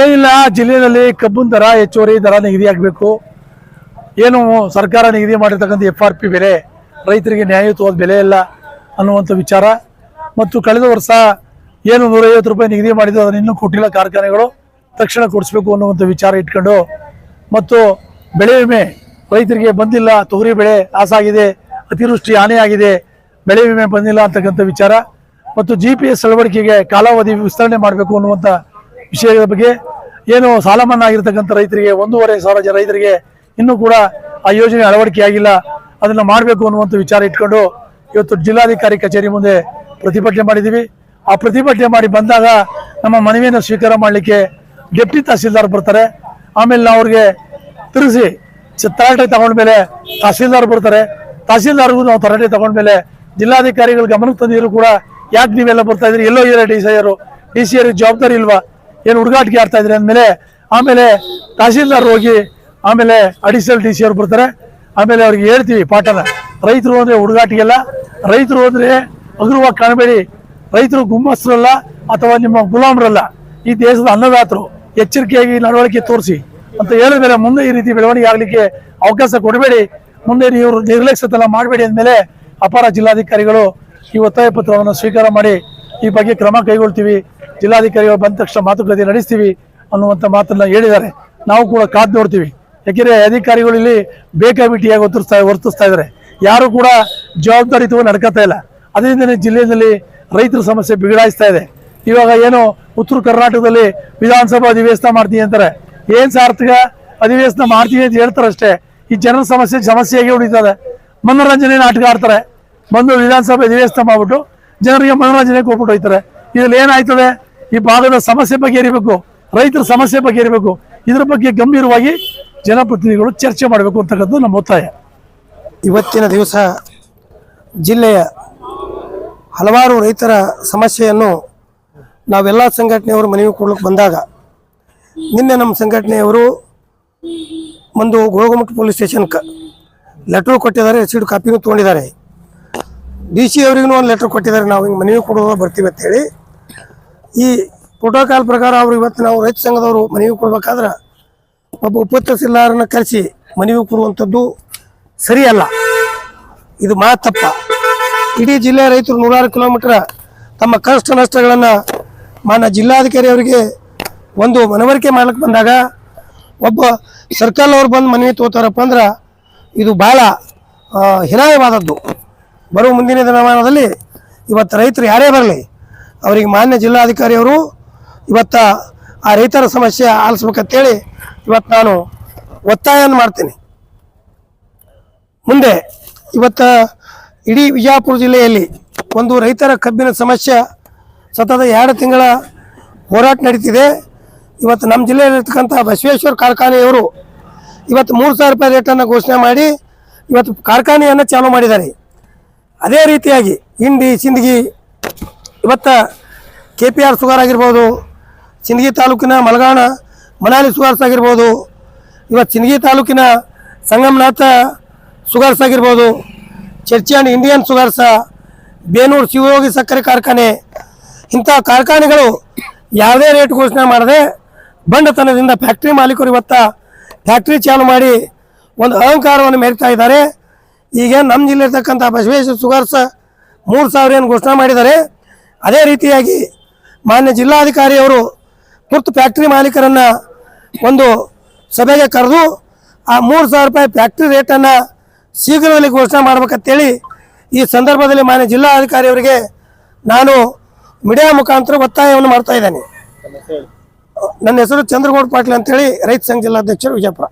ಏನಿಲ್ಲ, ಜಿಲ್ಲೆಯಲ್ಲಿ ಕಬ್ಬಿನ ದರ ಹೆಚ್ಚುವರಿ ದರ ನಿಗದಿ ಆಗಬೇಕು. ಏನು ಸರ್ಕಾರ ನಿಗದಿ ಮಾಡಿರ್ತಕ್ಕಂಥ ಎಫ್ ಆರ್ ಪಿ ಬೆಲೆ, ರೈತರಿಗೆ ನ್ಯಾಯಯುತವಾದ ಬೆಲೆ ಇಲ್ಲ ಅನ್ನುವಂಥ ವಿಚಾರ. ಮತ್ತು ಕಳೆದ ವರ್ಷ ಏನು ನೂರೈವತ್ತು ರೂಪಾಯಿ ನಿಗದಿ ಮಾಡಿದ್ದು ಅದನ್ನು ಇನ್ನೂ ಕೊಟ್ಟಿಲ್ಲ ಕಾರ್ಖಾನೆಗಳು, ತಕ್ಷಣ ಕೊಡಿಸ್ಬೇಕು ಅನ್ನುವಂಥ ವಿಚಾರ ಇಟ್ಕೊಂಡು. ಮತ್ತು ಬೆಳೆ ವಿಮೆ, ರೈತರಿಗೆ ಬಂದಿಲ್ಲ, ತೊಗರಿ ಬೆಳೆ ಆಸಾಗಿದೆ ಅತಿವೃಷ್ಟಿ ಹಾನಿಯಾಗಿದೆ ಬೆಳೆ ವಿಮೆ ಬಂದಿಲ್ಲ ಅಂತಕ್ಕಂಥ ವಿಚಾರ. ಮತ್ತು ಜಿ ಪಿ ಎಸ್ ಅಳವಡಿಕೆಗೆ ಕಾಲಾವಧಿ ವಿಸ್ತರಣೆ ಮಾಡಬೇಕು ಅನ್ನುವಂಥ ವಿಷಯದ ಬಗ್ಗೆ ಏನು ಸಾಲ ಮನ್ನಾ ಆಗಿರ್ತಕ್ಕಂಥ ರೈತರಿಗೆ, ಒಂದೂವರೆ ಸಾವಿರ ಜನ ರೈತರಿಗೆ ಇನ್ನೂ ಕೂಡ ಆ ಯೋಜನೆ ಅಳವಡಿಕೆ ಆಗಿಲ್ಲ ಅದನ್ನು ಮಾಡಬೇಕು ಅನ್ನುವಂಥ ವಿಚಾರ ಇಟ್ಕೊಂಡು ಇವತ್ತು ಜಿಲ್ಲಾಧಿಕಾರಿ ಕಚೇರಿ ಮುಂದೆ ಪ್ರತಿಭಟನೆ ಮಾಡಿದ್ದೀವಿ. ಆ ಪ್ರತಿಭಟನೆ ಮಾಡಿ ಬಂದಾಗ ನಮ್ಮ ಮನವಿಯನ್ನು ಸ್ವೀಕಾರ ಮಾಡಲಿಕ್ಕೆ ಡೆಪ್ಟಿ ತಹಸೀಲ್ದಾರ್ ಬರ್ತಾರೆ. ಆಮೇಲೆ ನಾವು ಅವ್ರಿಗೆ ತಿರುಗಿಸಿ ತರಾಟೆ ತಗೊಂಡ್ಮೇಲೆ ತಹಸೀಲ್ದಾರ್ ಬರ್ತಾರೆ. ತಹಸೀಲ್ದಾರ್ಗೂ ನಾವು ತರಾಟೆ ತಗೊಂಡ್ಮೇಲೆ ಜಿಲ್ಲಾಧಿಕಾರಿಗಳ ಗಮನಕ್ಕೆ ತಂದಿದ್ರು ಕೂಡ ಯಾಕೆ ನೀವೆಲ್ಲ ಬರ್ತಾ ಇದ್ರಿ ಎಲ್ಲೋ ಇರೋ D C R D C R ಜವಾಬ್ದಾರಿ ಇಲ್ವಾ? ಏನು ಹುಡುಗಾಟಿಕೆ ಆಡ್ತಾ ಇದ್ರಿ ಅಂದಮೇಲೆ, ಆಮೇಲೆ ತಹಸೀಲ್ದಾರ್ ಹೋಗಿ, ಆಮೇಲೆ ಅಡಿಷನಲ್ ಡಿ ಸಿ ಅವ್ರು ಬರ್ತಾರೆ. ಆಮೇಲೆ ಅವ್ರಿಗೆ ಹೇಳ್ತೀವಿ ಪಾಠನ. ರೈತರು ಅಂದರೆ ಹುಡುಗಾಟಿಗೆಲ್ಲ. ರೈತರು ಅಂದರೆ ಹಗುರವಾಗಿ ಕಾಣಬೇಡಿ. ರೈತರು ಗುಮ್ಮಸ್ರಲ್ಲ ಅಥವಾ ನಿಮ್ಮ ಗುಲಾಮರಲ್ಲ. ಈ ದೇಶದ ಅನ್ನದಾತರು, ಎಚ್ಚರಿಕೆಯಾಗಿ ನಡವಳಿಕೆ ತೋರಿಸಿ ಅಂತ ಹೇಳಿದ ಮೇಲೆ ಮುಂದೆ ಈ ರೀತಿ ಬೆಳವಣಿಗೆ ಆಗಲಿಕ್ಕೆ ಅವಕಾಶ ಕೊಡಬೇಡಿ. ಮುಂದೆ ಇವರು ನಿರ್ಲಕ್ಷ್ಯತೆಲ್ಲ ಮಾಡಬೇಡಿ ಅಂದಮೇಲೆ ಅಪಾರ ಜಿಲ್ಲಾಧಿಕಾರಿಗಳು ಈ ಒತ್ತಾಯ ಪತ್ರವನ್ನು ಸ್ವೀಕಾರ ಮಾಡಿ ಈ ಬಗ್ಗೆ ಕ್ರಮ ಕೈಗೊಳ್ತೀವಿ. ಜಿಲ್ಲಾಧಿಕಾರಿಗಳು ಬಂದ ತಕ್ಷಣ ಮಾತುಕತೆ ನಡೆಸ್ತೀವಿ ಅನ್ನುವಂಥ ಮಾತನ್ನ ಹೇಳಿದ್ದಾರೆ. ನಾವು ಕೂಡ ಕಾದು ನೋಡ್ತೀವಿ. ಯಾಕೆಂದರೆ ಅಧಿಕಾರಿಗಳು ಇಲ್ಲಿ ಬೇಕಾಬಿಟ್ಟಿಯಾಗಿ ವರ್ತಿಸ್ತಾ ವರ್ತಿಸ್ತಾ ಇದ್ದಾರೆ. ಯಾರು ಕೂಡ ಜವಾಬ್ದಾರಿತ್ವ ನಡ್ಕೋತಾ ಇಲ್ಲ. ಅದರಿಂದಲೇ ಜಿಲ್ಲೆಯಲ್ಲಿ ರೈತರ ಸಮಸ್ಯೆ ಬಿಗಡಾಯಿಸ್ತಾ ಇದೆ. ಇವಾಗ ಏನು ಉತ್ತರ ಕರ್ನಾಟಕದಲ್ಲಿ ವಿಧಾನಸಭಾ ಅಧಿವೇಶನ ಮಾಡ್ತೀನಿ ಅಂತಾರೆ. ಏನು ಸಾರ್ಥಕ? ಅಧಿವೇಶನ ಮಾಡ್ತೀವಿ ಅಂತ ಹೇಳ್ತಾರೆ ಅಷ್ಟೇ ಈ ಜನರ ಸಮಸ್ಯೆ ಸಮಸ್ಯೆಯಾಗಿ ಉಳಿತದೆ. ಮನೋರಂಜನೆ ನಾಟಕ ಆಡ್ತಾರೆ. ಬಂದು ವಿಧಾನಸಭೆ ಅಧಿವೇಶನ ಮಾಡ್ಬಿಟ್ಟು ಜನರಿಗೆ ಮನೋರಂಜನೆ ಕೊಟ್ಬಿಟ್ಟು ಹೋಯ್ತಾರೆ ಇದ್ರಲ್ಲಿ ಏನಾಯ್ತದೆ? ಈ ಭಾಗದ ಸಮಸ್ಯೆ ಬಗೆಹರಿಬೇಕು ರೈತರ ಸಮಸ್ಯೆ ಬಗೆಹರಿಬೇಕು ಇದರ ಬಗ್ಗೆ ಗಂಭೀರವಾಗಿ ಜನಪ್ರತಿನಿಧಿಗಳು ಚರ್ಚೆ ಮಾಡಬೇಕು ಅಂತಕ್ಕಂಥದ್ದು ನಮ್ಮ ಒತ್ತಾಯ. ಇವತ್ತಿನ ದಿವಸ ಜಿಲ್ಲೆಯ ಹಲವಾರು ರೈತರ ಸಮಸ್ಯೆಯನ್ನು ನಾವೆಲ್ಲ ಸಂಘಟನೆಯವರು ಮನವಿ ಕೊಡ್ಲಿಕ್ಕೆ ಬಂದಾಗ, ನಿನ್ನೆ ನಮ್ಮ ಸಂಘಟನೆಯವರು ಒಂದು ಗೋಳಗುಮಟ್ ಪೊಲೀಸ್ ಸ್ಟೇಷನ್ಗೆ ಲೆಟ್ರು ಕೊಟ್ಟಿದ್ದಾರೆ ರಸೀಡ್ ಕಾಪಿನೂ ತೊಗೊಂಡಿದ್ದಾರೆ. ಡಿ ಸಿ ಅವ್ರಿಗೂ ಒಂದು ಲೆಟ್ರ್ ಕೊಟ್ಟಿದ್ದಾರೆ, ನಾವು ಹಿಂಗೆ ಮನವಿ ಕೊಡುವ ಬರ್ತೀವಿ ಅಂತೇಳಿ. ಈ ಪ್ರೋಟೋಕಾಲ್ ಪ್ರಕಾರ ಅವರು ಇವತ್ತು ನಾವು ರೈತ ಸಂಘದವರು ಮನವಿ ಕೊಡ್ಬೇಕಾದ್ರೆ ಒಬ್ಬ ಉಪ ಕರೆಸಿ ಮನವಿ ಕೊಡುವಂಥದ್ದು ಸರಿಯಲ್ಲ. ಇದು ಮಾ ತಪ್ಪ. ಇಡೀ ಜಿಲ್ಲೆಯ ರೈತರು ನೂರಾರು ಕಿಲೋಮೀಟರ್ ತಮ್ಮ ಕಷ್ಟ ನಷ್ಟಗಳನ್ನು ಮಾನ್ಯ ಜಿಲ್ಲಾಧಿಕಾರಿ ಅವರಿಗೆ ಒಂದು ಮನವರಿಕೆ ಮಾಡ್ಲಿಕ್ಕೆ ಬಂದಾಗ ಒಬ್ಬ ಸರ್ಕಲ್ ಅವ್ರು ಬಂದು ಮನವಿ ತಗೋತಾರಪ್ಪ ಅಂದ್ರೆ ಇದು ಭಾಳ ಹಿರಾಯವಾದದ್ದು ಬರುವ ಮುಂದಿನ ದಿನಮಾನದಲ್ಲಿ ಇವತ್ತು ರೈತರು ಯಾರೇ ಬರಲಿ ಅವರಿಗೆ ಮಾನ್ಯ ಜಿಲ್ಲಾಧಿಕಾರಿಯವರು ಇವತ್ತ ಆ ರೈತರ ಸಮಸ್ಯೆ ಆಲಿಸ್ಬೇಕಂತೇಳಿ ಇವತ್ತು ನಾನು ಒತ್ತಾಯವನ್ನು ಮಾಡ್ತೀನಿ. ಮುಂದೆ ಇವತ್ತ ಇಡೀ ವಿಜಯಪುರ ಜಿಲ್ಲೆಯಲ್ಲಿ ಒಂದು ರೈತರ ಕಬ್ಬಿನ ಸಮಸ್ಯೆ ಸತತ ಎರಡು ತಿಂಗಳ ಹೋರಾಟ ನಡೀತಿದೆ. ಇವತ್ತು ನಮ್ಮ ಜಿಲ್ಲೆಯಲ್ಲಿರ್ತಕ್ಕಂಥ ಬಸವೇಶ್ವರ ಕಾರ್ಖಾನೆಯವರು ಇವತ್ತು ಮೂರು ಸಾವಿರ ರೂಪಾಯಿ ರೇಟನ್ನು ಘೋಷಣೆ ಮಾಡಿ ಇವತ್ತು ಕಾರ್ಖಾನೆಯನ್ನು ಚಾಲೂ ಮಾಡಿದ್ದಾರೆ. ಅದೇ ರೀತಿಯಾಗಿ ಹಿಂಡಿ, ಸಿಂದಗಿ ಇವತ್ತ ಕೆ ಪಿ ಆರ್ ಸುಗಾರ್ ಆಗಿರ್ಬೋದು ಸಿಂದಗಿ ತಾಲೂಕಿನ ಮಲಗಾಣ ಮನಾಲಿ ಸುಗಾರ್ಸ್ ಆಗಿರ್ಬೋದು, ಇವತ್ತು ಸಿಂದಗಿ ತಾಲೂಕಿನ ಸಂಗಮನಾಥ ಸುಗಾರ್ಸ್ ಆಗಿರ್ಬೋದು, ಚರ್ಚಿ and Indian sugars, Benur Shivayogi ಸಕ್ಕರೆ ಕಾರ್ಖಾನೆ, ಇಂಥ ಕಾರ್ಖಾನೆಗಳು ಯಾವುದೇ ರೇಟ್ ಘೋಷಣೆ ಮಾಡದೆ ಬಂಡತನದಿಂದ ಫ್ಯಾಕ್ಟ್ರಿ ಮಾಲೀಕರು ಇವತ್ತ ಫ್ಯಾಕ್ಟ್ರಿ ಚಾಲು ಮಾಡಿ ಒಂದು ಅಹಂಕಾರವನ್ನು ಮೆರಿತಾ ಇದ್ದಾರೆ. ಈಗ ನಮ್ಮ ಜಿಲ್ಲೆ ಇರ್ತಕ್ಕಂಥ ಬಸವೇಶ್ವರ ಸುಗಾರ್ಸ ಮೂರು ಸಾವಿರ ಏನು ಘೋಷಣೆ ಮಾಡಿದ್ದಾರೆ. ಅದೇ ರೀತಿಯಾಗಿ ಮಾನ್ಯ ಜಿಲ್ಲಾಧಿಕಾರಿಯವರು ತುರ್ತು ಫ್ಯಾಕ್ಟ್ರಿ ಮಾಲೀಕರನ್ನು ಒಂದು ಸಭೆಗೆ ಕರೆದು ಆ ಮೂರು ಸಾವಿರ ರೂಪಾಯಿ ಫ್ಯಾಕ್ಟ್ರಿ ರೇಟನ್ನು ಶೀಘ್ರದಲ್ಲಿ ಘೋಷಣೆ ಮಾಡ್ಬೇಕಂತೇಳಿ ಈ ಸಂದರ್ಭದಲ್ಲಿ ಮಾನ್ಯ ಜಿಲ್ಲಾಧಿಕಾರಿಯವರಿಗೆ ನಾನು ಮೀಡಿಯಾ ಮುಖಾಂತರ ಒತ್ತಾಯವನ್ನು ಮಾಡ್ತಾ ಇದ್ದೇನೆ. ನನ್ನ ಹೆಸರು ಚಂದ್ರಗೌಡ ಪಾಟೀಲ್ ಅಂತೇಳಿ ರೈತ ಸಂಘ ಜಿಲ್ಲಾಧ್ಯಕ್ಷರು ವಿಜಯಪುರ.